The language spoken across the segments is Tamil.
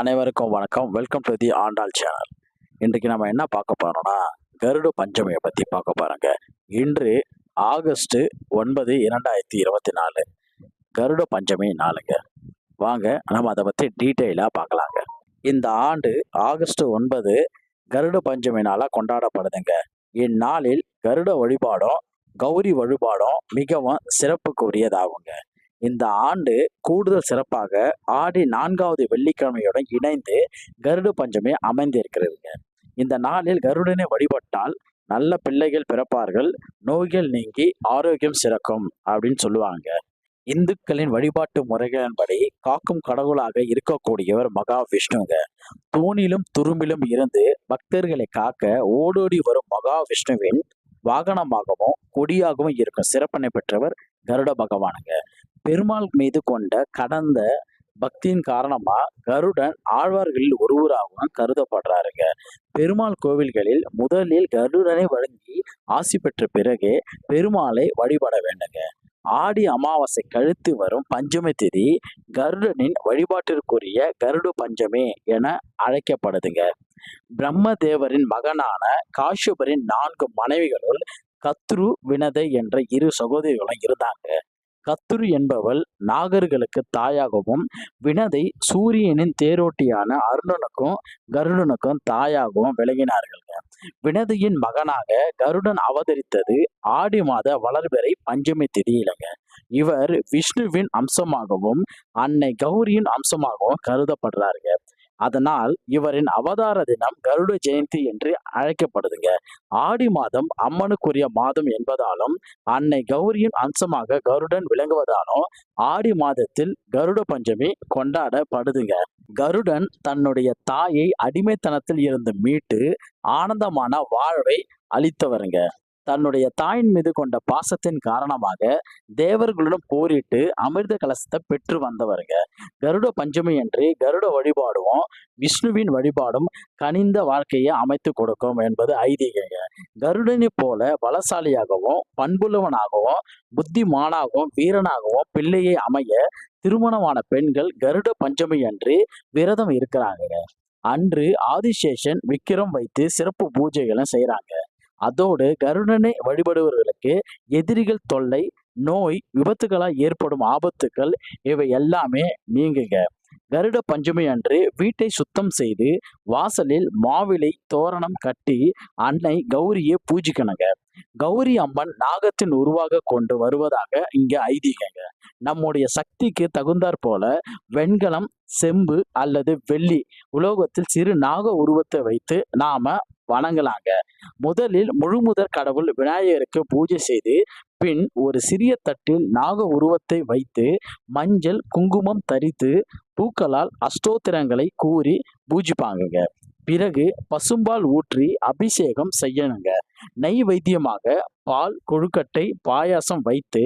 அனைவருக்கும் வணக்கம். Welcome to the Andal channel இன்றைக்கு நம்ம என்ன பார்க்க போகிறோம்னா கருட பஞ்சமியை பற்றி பார்க்க பாருங்க இன்று ஆகஸ்ட் ஒன்பது இரண்டாயிரத்தி இருபத்தி நாலு கருட பஞ்சமி நாளுங்க. வாங்க நம்ம அதை பற்றி டீட்டெயிலாக பார்க்கலாங்க. இந்த ஆண்டு ஆகஸ்ட் ஒன்பது கருட பஞ்சமி நாளாக கொண்டாடப்படுதுங்க. இந்நாளில் கருட வழிபாடும் கௌரி வழிபாடும் மிகவும் சிறப்புக்குரியதாகுங்க. இந்த ஆண்டு கூடுதல் சிறப்பாக ஆடி நான்காவது வெள்ளிக்கிழமையுடன் இணைந்து கருட பஞ்சமி அமைந்திருக்கிறதுங்க. இந்த நாளில் கருடனை வழிபட்டால் நல்ல பிள்ளைகள் பிறப்பார்கள் நோய்கள் நீங்கி ஆரோக்கியம் சிறக்கும் அப்படின்னு சொல்லுவாங்க. இந்துக்களின் வழிபாட்டு முறைகளின்படி காக்கும் கடவுளாக இருக்கக்கூடியவர் மகா விஷ்ணுங்க தூணிலும் துரும்பிலும் இருந்து பக்தர்களை காக்க ஓடோடி வரும் மகா விஷ்ணுவின் வாகனமாகவும் கொடியாகவும் இருக்கும் சிறப்பினை பெற்றவர் கருட பகவானுங்க. பெருமாள் மீது கொண்ட கடந்த பக்தியின் காரணமா கருடன் ஆழ்வார்களில் ஒருவராகவும் கருதப்படுறாருங்க. பெருமாள் கோவில்களில் முதலில் கருடனை வழங்கி ஆசி பெற்ற பிறகே பெருமாளை வழிபட வேண்டுங்க. ஆடி அமாவாசை கழுத்து வரும் பஞ்சமி திதி கருடனின் வழிபாட்டிற்குரிய கருடு பஞ்சமி என அழைக்கப்படுதுங்க. பிரம்ம தேவரின் மகனான காஷ்யபரின் நான்கு மனைவிகளுள் கத்ரு வினதை என்ற இரு சகோதரிகளும் இருந்தாங்க. கத்துரு என்பவள் நாகர்களுக்கு தாயாகவும் வினதை சூரியனின் தேரோட்டியான அருணனுக்கும் கருடனுக்கும் தாயாகவும் விளங்கினார்கள். வினதியின் மகனாக கருடன் அவதரித்தது ஆடி மாத வளர்பெறை பஞ்சமி திதியிலங்க இவர் விஷ்ணுவின் அம்சமாகவும் அன்னை கௌரியின் அம்சமாகவும் கருதப்படுறாருங்க அதனால் இவரின் அவதார தினம் கருட ஜெயந்தி என்று அழைக்கப்படுதுங்க. ஆடி மாதம் அம்மனுக்குரிய மாதம் என்பதாலும் அன்னை கௌரியின் அம்சமாக கருடன் விளங்குவதாலும் ஆடி மாதத்தில் கருட பஞ்சமி கொண்டாடப்படுதுங்க. கருடன் தன்னுடைய தாயை அடிமைத்தனத்தில் இருந்து மீட்டு ஆனந்தமான வாழ்வை அளித்தவருங்க. தன்னுடைய தாயின் மீது கொண்ட பாசத்தின் காரணமாக தேவர்களுடன் போரிட்டு அமிர்த கலசத்தை பெற்று வந்தவருங்க. கருட பஞ்சமி என்று கருட வழிபாடும் விஷ்ணுவின் வழிபாடும் கனிந்த வாழ்க்கையை அமைத்து கொடுக்கும் என்பது ஐதீகங்க. கருடனை போல பலசாலியாகவும் பண்புள்ளவனாகவும் புத்திமானாகவும் வீரனாகவும் பிள்ளையை அமைய திருமணமான பெண்கள் கருட பஞ்சமி அன்று விரதம் இருக்கிறாங்க அன்று ஆதிசேஷன் விக்கிரம் வைத்து சிறப்பு பூஜைகளும் செய்கிறாங்க அதோடு கருடனை வழிபடுபவர்களுக்கு எதிரிகள் தொல்லை நோய் விபத்துகளால் ஏற்படும் ஆபத்துக்கள் இவை எல்லாமே நீங்குங்க கருட பஞ்சமி அன்று வீட்டை சுத்தம் செய்து வாசலில் மாவிலை தோரணம் கட்டி அன்னை கௌரியை பூஜிக்கணுங்க. கௌரி அம்மன் நாகத்தின் உருவாக கொண்டு வருவதாக இங்க ஐதீகங்க. நம்முடைய சக்திக்கு தகுந்தாற் போல வெண்கலம் செம்பு அல்லது வெள்ளி உலோகத்தில் சிறு நாக உருவத்தை வைத்து நாம வணங்கலாங்க. முதலில் முழுமுதற் கடவுள் விநாயகருக்கு பூஜை செய்து பின் ஒரு சிறிய தட்டில் நாக உருவத்தை வைத்து மஞ்சள் குங்குமம் தரித்து பூக்களால் அஷ்டோத்திரங்களை கூறி பூஜிப்பாங்கங்க. பிறகு பசும்பால் ஊற்றி அபிஷேகம் செய்யணுங்க. நெய் வைத்தியமாக பால் கொழுக்கட்டை பாயாசம் வைத்து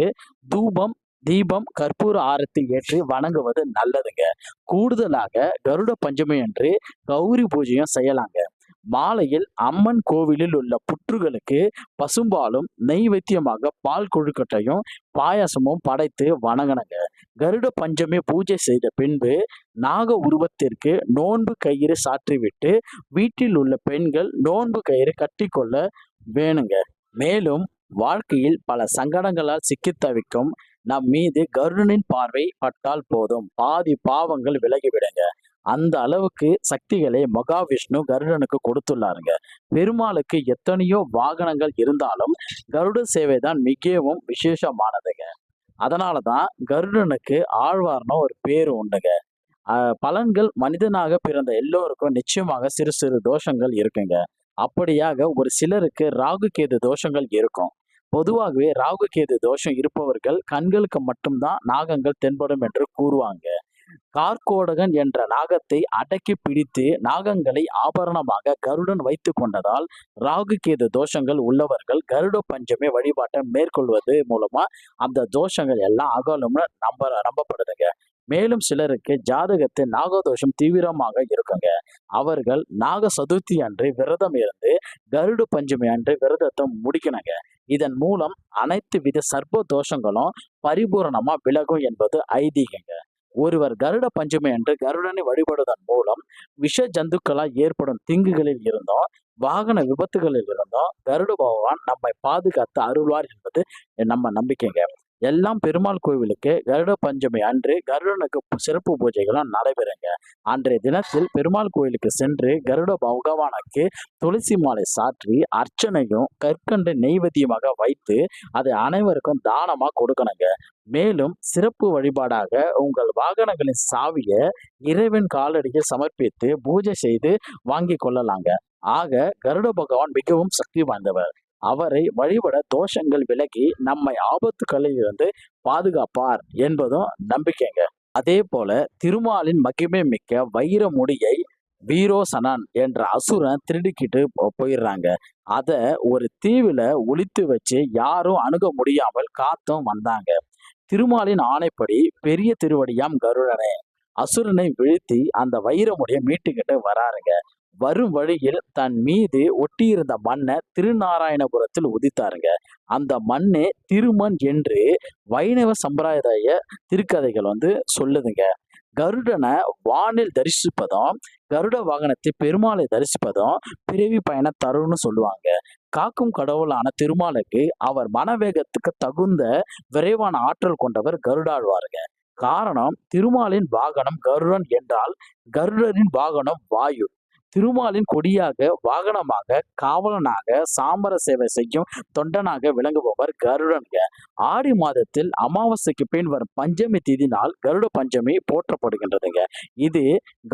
தூபம் தீபம் கற்பூர ஆரத்தை ஏற்றி வணங்குவது நல்லதுங்க. கூடுதலாக கருட பஞ்சமி அன்று கௌரி பூஜையும் செய்யலாங்க. மாலையில் அம்மன் கோவிலில் உள்ள புற்றுகளுக்கு பசும்பாலும் நெய்வேத்தியமாக பால் கொழுக்கட்டையும் பாயாசமும் படைத்து வணங்கினங்க. கருட பஞ்சமி பூஜை செய்த பின்பு நாக உருவத்திற்கு நோன்பு கயிறு சாற்றிவிட்டு வீட்டில் உள்ள பெண்கள் நோன்பு கயிறு கட்டிக்கொள்ள வேணுங்க. மேலும் வாழ்க்கையில் பல சங்கடங்களால் சிக்கித் தவிக்கும் நம் மீது கருடனின் பார்வை பட்டால் போதும். பாதி பாவங்கள் விலகிவிடுங்க. அந்த அளவுக்கு சக்திகளை மகாவிஷ்ணு கருடனுக்கு கொடுத்துள்ளாருங்க. பெருமாளுக்கு எத்தனையோ வாகனங்கள் இருந்தாலும் கருட சேவை தான் மிகவும் விசேஷமானதுங்க. அதனால தான் கருடனுக்கு ஆழ்வார்னு ஒரு பேர் உண்டுங்க. பலன்கள் மனிதனாக பிறந்த எல்லோருக்கும் நிச்சயமாக சிறு சிறு தோஷங்கள் இருக்குங்க. அப்படியாக ஒரு சிலருக்கு ராகு கேது தோஷங்கள் இருக்கும். பொதுவாகவே ராகு கேது தோஷம் இருப்பவர்கள் கண்களுக்கு மட்டும்தான் நாகங்கள் தென்படும் என்று கூறுவாங்க. கார்கோடகன் என்ற நாகத்தை அடக்கி பிடித்து நாகங்களை ஆபரணமாக கருடன் வைத்து கொண்டதால் ராகு கேது தோஷங்கள் உள்ளவர்கள் கருட பஞ்சமே வழிபாட்டை மேற்கொள்வது மூலமா அந்த தோஷங்கள் எல்லாம் அகலும்னு நம்ப நம்பப்படுதுங்க. மேலும் சிலருக்கு ஜாதகத்தில் நாகதோஷம் தீவிரமாக இருக்குங்க. அவர்கள் நாக சதுர்த்தி அன்று விரதம் இருந்து கருட பஞ்சமி அன்று விரதத்தை முடிக்கணுங்க. இதன் மூலம் அனைத்து வித சர்ப்ப தோஷங்களும் பரிபூரணமா விலகும் என்பது ஐதீகங்க. ஒருவர் கருட பஞ்சமி அன்று கருடனை வழிபடுவதன் மூலம் விஷ ஜந்துக்களால் ஏற்படும் தீங்குகளில் இருந்தும் வாகன விபத்துகளில் இருந்தும் கருட பகவான் நம்மை பாதுகாத்து அருள்வார் என்பது நம்ம நம்பிக்கைங்க. எல்லாம் பெருமாள் கோவிலுக்கு கருட பஞ்சமி அன்று கருடனுக்கு சிறப்பு பூஜைகளும் நடைபெறுங்க. அன்றைய தினத்தில் பெருமாள் கோயிலுக்கு சென்று கருட பகவானுக்கு துளசி மாலை சாற்றி அர்ச்சனையும் கற்கண்டு நெய்வேத்தியமாக வைத்து அதை அனைவருக்கும் தானமாக கொடுக்கணுங்க. மேலும் சிறப்பு வழிபாடாக உங்கள் வாகனங்களின் சாவியை இறைவன் காலடியில் சமர்ப்பித்து பூஜை செய்து வாங்கி கொள்ளலாங்க. ஆக கருட பகவான் மிகவும் சக்தி வாய்ந்தவர். அவரை வழிபட தோஷங்கள் விலகி நம்மை ஆபத்துக்களில் இருந்து பாதுகாப்பார் என்பதும் நம்பிக்கைங்க. அதே போல திருமாலின் மகிமை மிக்க வைர முடியை வீரோசனன் என்ற அசுரன் திருடிக்கிட்டு போ- போயிடுறாங்க. அத ஒரு தீவில ஒழித்து வச்சு யாரும் அணுக முடியாமல் காத்தும் வந்தாங்க. திருமாலின் ஆணைப்படி பெரிய திருவடியாம் கருடனே அசுரனை வீழ்த்தி அந்த வைரமுடியை மீட்டுக்கிட்டு வராருங்க. வரும் வழியில் தன் மீது ஒட்டியிருந்த மண்ணை திருநாராயணபுரத்தில் உதித்தாருங்க. அந்த மண்ணே திருமண் என்று வைணவ சம்பிரதாய திருக்கதைகள் வந்து சொல்லுதுங்க. கருடனை வானில் தரிசிப்பதும் கருட வாகனத்தை பெருமாளை தரிசிப்பதும் பிறவி பயண தரும்னு சொல்லுவாங்க. காக்கும் கடவுளான திருமாலுக்கு அவர் மனவேகத்துக்கு தகுந்த விரைவான ஆற்றல் கொண்டவர் கருடாழ்வாருங்க. காரணம் திருமாலின் வாகனம் கருடன் என்றால் கருடரின் வாகனம் வாயு. திருமாலின் கொடியாக வாகனமாக காவலனாக சாம்பர சேவை செய்யும் தொண்டனாக விளங்குபவர் கருடன்க ஆடி மாதத்தில் அமாவாசைக்கு பின் வரும் பஞ்சமி திதி நாள் கருட பஞ்சமி போற்றப்படுகின்றதுங்க. இது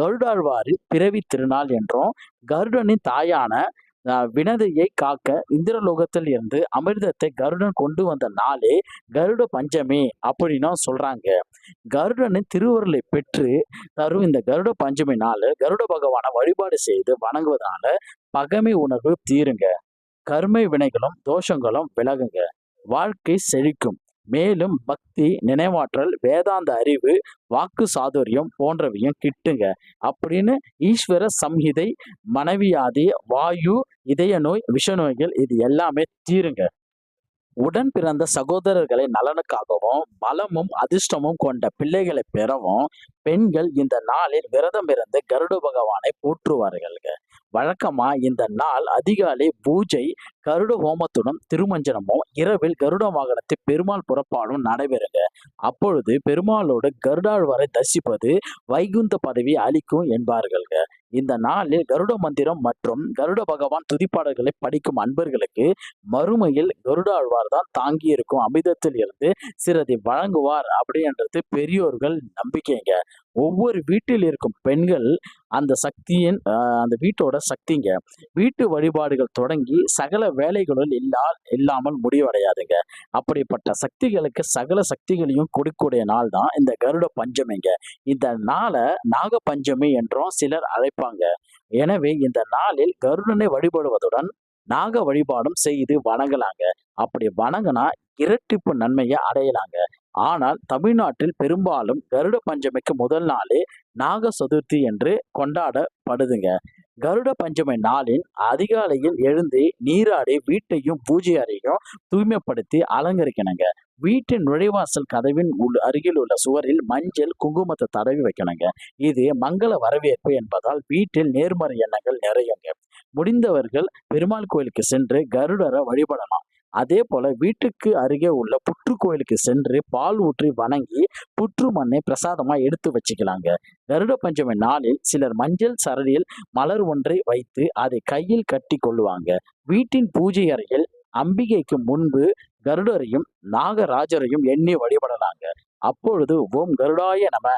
கருடாழ்வாரின் பிறவி திருநாள் என்றும் கருடனின் தாயான வினதையை காக்க இந்திரலோகத்தில் இருந்து அமிர்தத்தை கருடன் கொண்டு வந்த நாளே கருட பஞ்சமி அப்படின்னும் சொல்றாங்க. கருடனின் திருவருளை பெற்று தரும் இந்த கருட பஞ்சமி நாள் கருட பகவானை வழிபாடு செய்து வணங்குவதனால பகைமை உணர்வு தீருங்க. கர்மை வினைகளும் தோஷங்களும் விலகுங்க. வாழ்க்கை செழிக்கும். மேலும் பக்தி நினைவாற்றல் வேதாந்த அறிவு வாக்கு சாதுரியம் போன்றவையும் கிட்டுங்க. அப்படின்னு ஈஸ்வர சம்ஹிதை மனைவியாதி வாயு இதய நோய் விஷ நோய்கள் இது எல்லாமே தீருங்க. உடன் பிறந்த சகோதரர்களை நலனுக்காகவும் பலமும் அதிர்ஷ்டமும் கொண்ட பிள்ளைகளை பெறவும் பெண்கள் இந்த நாளில் விரதம் இருந்து கருட பகவானை போற்றுவார்கள். வழக்கமா இந்த நாள் அதிகாலை பூஜை கருட ஹோமத்துடன் திருமஞ்சனமும் இரவில் கருட வாகனத்தை பெருமாள் புறப்பாடும் நடைபெறுங்க அப்பொழுது பெருமாளோடு கருடாழ்வாரை தரிசிப்பது வைகுந்த பதவி அளிக்கும் என்பார்கள்ங்க இந்த நாளில் கருட மந்திரம் மற்றும் கருட பகவான் துதிப்பாடல்களை படிக்கும் அன்பர்களுக்கு மறுமையில் கருடாழ்வார் தான் தாங்கி இருக்கும். அமிர்தத்தில் இருந்து சிறதி வழங்குவார் அப்படின்றது பெரியோர்கள் நம்பிக்கைங்க. ஒவ்வொரு வீட்டில் இருக்கும் பெண்கள் அந்த சக்தியின் அந்த வீட்டோட சக்திங்க. வீட்டு வழிபாடுகள் தொடங்கி சகல வேலைகளும் இல்லா இல்லாமல் முடிவடையாதுங்க. அப்படிப்பட்ட சக்திகளுக்கு சகல சக்திகளையும் கொடுக்கக்கூடிய நாள் தான் இந்த கருட பஞ்சமிங்க. இந்த நாளை நாக பஞ்சமி என்றும் சிலர் அழைப்பாங்க. எனவே இந்த நாளில் கருடனை வழிபடுவதுடன் நாக வழிபாடும் செய்து வணங்கலாங்க. அப்படி வணங்கினா இரட்டிப்பு நன்மையை அடையலாங்க. ஆனால் தமிழ்நாட்டில் பெரும்பாலும் கருட பஞ்சமிக்கு முதல் நாளே நாக சதுர்த்தி என்று கொண்டாடப்படுதுங்க. கருட பஞ்சமி நாளின் அதிகாலையில் எழுந்து நீராடி வீட்டையும் பூஜை அறையும் தூய்மைப்படுத்தி அலங்கரிக்கணுங்க. வீட்டின் நுழைவாசல் கதவின் உள் அருகில் உள்ள சுவரில் மஞ்சள் குங்குமத்தை தடவி வைக்கணுங்க. இது மங்கள வரவேற்பு என்பதால் வீட்டில் நேர்மறை எண்ணங்கள் நிறையுங்க. முடிந்தவர்கள் பெருமாள் கோயிலுக்கு சென்று கருடரை வழிபடலாம். அதே போல வீட்டுக்கு அருகே உள்ள புற்று கோயிலுக்கு சென்று பால் ஊற்றி வணங்கி புற்று மண்ணை பிரசாதமா எடுத்து வச்சுக்கலாங்க. கருட பஞ்சமி நாளில் சிலர் மஞ்சள் சரடியில் மலர் ஒன்றை வைத்து அதை கையில் கட்டி கொள்ளுவாங்க. வீட்டின் பூஜை அறையில் அம்பிகைக்கு முன்பு கருடரையும் நாகராஜரையும் எண்ணி வழிபடலாங்க. அப்பொழுது ஓம் கருடாய நம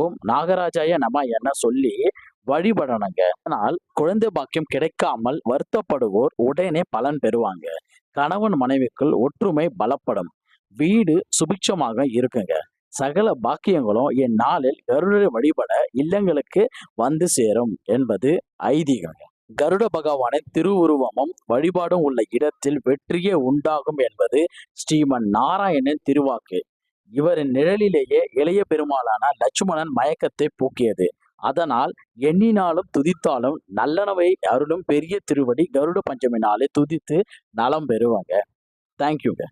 ஓம் நாகராஜாய நம என சொல்லி வழிபடணுங்க. ஆனால் குழந்தை பாக்கியம் கிடைக்காமல் வருத்தப்படுவோர் உடனே பலன் பெறுவாங்க. கணவன் மனைவிக்குள் ஒற்றுமை பலப்படும். வீடு சுபிட்சமாக இருக்குங்க. சகல பாக்கியங்களும் இந்நாளில் கருடரை வழிபட இல்லங்களுக்கு வந்து சேரும் என்பது ஐதீகம் கருட பகவானின் திருவுருவமும் வழிபாடும் உள்ள இடத்தில் வெற்றியே உண்டாகும் என்பது ஸ்ரீமன் நாராயணன் திருவாக்கு. இவரின் நிழலிலேயே இளைய பெருமாளான லட்சுமணன் மயக்கத்தை போக்கியது. அதனால் எண்ணினாலும் துதித்தாலும் நல்லனவை அருளும் பெரிய திருவடி கருட பஞ்சமினாலே துதித்து நலம் பெறுவாங்க. தேங்க்யூங்க